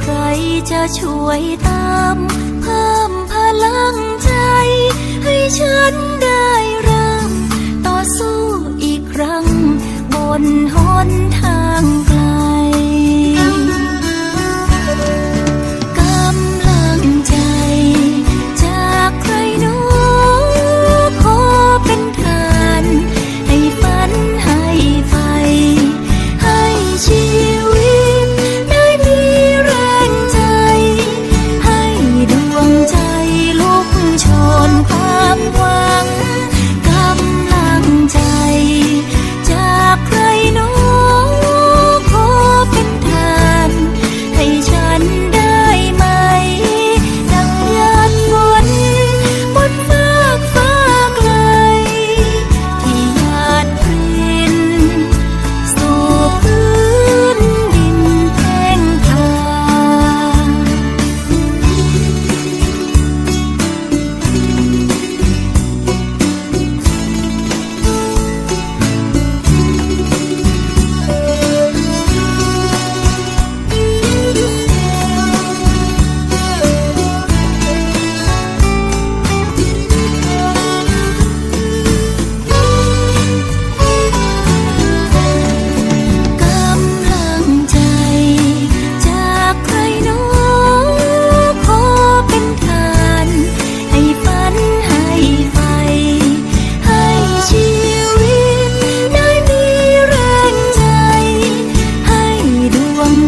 ใครจะช่วยตามเพิ่มพลังใจ ให้ฉันได้เริ่มต่อสู้อีกครั้ง บนหนทาง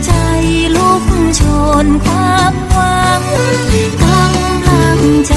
ใจลุกโชนความหวังกำลังใจ